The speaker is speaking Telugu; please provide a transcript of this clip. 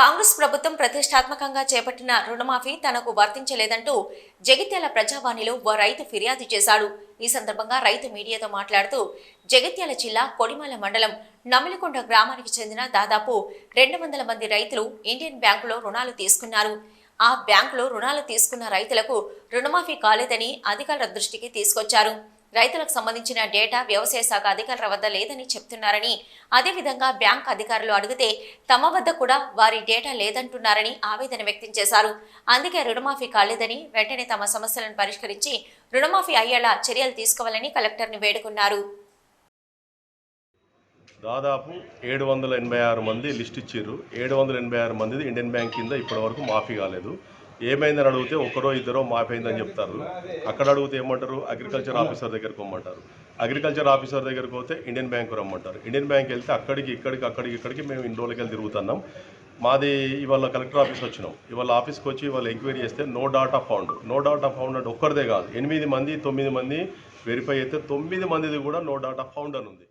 కాంగ్రెస్ ప్రభుత్వం ప్రతిష్టాత్మకంగా చేపట్టిన రుణమాఫీ తనకు వర్తించలేదంటూ జగిత్యాల ప్రజావాణిలో ఓ రైతు ఫిర్యాదు చేశాడు. ఈ సందర్భంగా రైతు మీడియాతో మాట్లాడుతూ జగిత్యాల జిల్లా కొడిమల మండలం నమిలికొండ గ్రామానికి చెందిన దాదాపు రెండు వందల మంది రైతులు ఇండియన్ బ్యాంకులో రుణాలు తీసుకున్నారు. ఆ బ్యాంకులో రుణాలు తీసుకున్న రైతులకు రుణమాఫీ కాలేదని అధికారుల దృష్టికి తీసుకొచ్చారు. రైతులకు సంబంధించిన డేటా వ్యవసాయ శాఖ అధికారుల వద్ద లేదని చెప్తున్నారని అదేవిధంగా బ్యాంక్ అధికారులు అడిగితే తమ వద్ద కూడా వారి డేటా లేదంటున్నారని ఆవేదన వ్యక్తం చేశారు. అందుకే రుణమాఫీ కాలేదని వెంటనే తమ సమస్యలను పరిష్కరించి రుణమాఫీ అయ్యేలా చర్యలు తీసుకోవాలని కలెక్టర్ని వేడుకున్నారు. దాదాపు ఏడు వందల ఎనభై ఆరు మంది లిస్ట్ ఇచ్చారు ఏడు వందల ఎనభై ఆరు మందిది ఇండియన్ బ్యాంక్ కింద ఇప్పటివరకు మాఫీ కాలేదు. ఏమైందని అడిగితే ఒకరో ఇద్దరో మాఫీ అయిందని చెప్తారు. అక్కడ అడిగితే ఏమంటారు? అగ్రికల్చర్ ఆఫీసర్ దగ్గరికి రమ్మంటారు. అగ్రికల్చర్ ఆఫీసర్ దగ్గరికి పోతే ఇండియన్ బ్యాంక్ రమ్మంటారు. ఇండియన్ బ్యాంక్ వెళ్తే అక్కడికి ఇక్కడికి అక్కడికి ఇక్కడికి మేము ఇన్ని రోజులకి వెళ్ళి తిరుగుతున్నాం. మాది ఇవాళ కలెక్టర్ ఆఫీస్ వచ్చినాం. ఇవాళ ఆఫీస్కి వచ్చి ఇవాళ ఎంక్వైరీ చేస్తే no data found. No data found అంటే ఒక్కరిదే కాదు. ఎనిమిది మంది తొమ్మిది మంది వెరిఫై అయితే తొమ్మిది మందిది కూడా నో డాటా ఫౌండ్ అని ఉంది.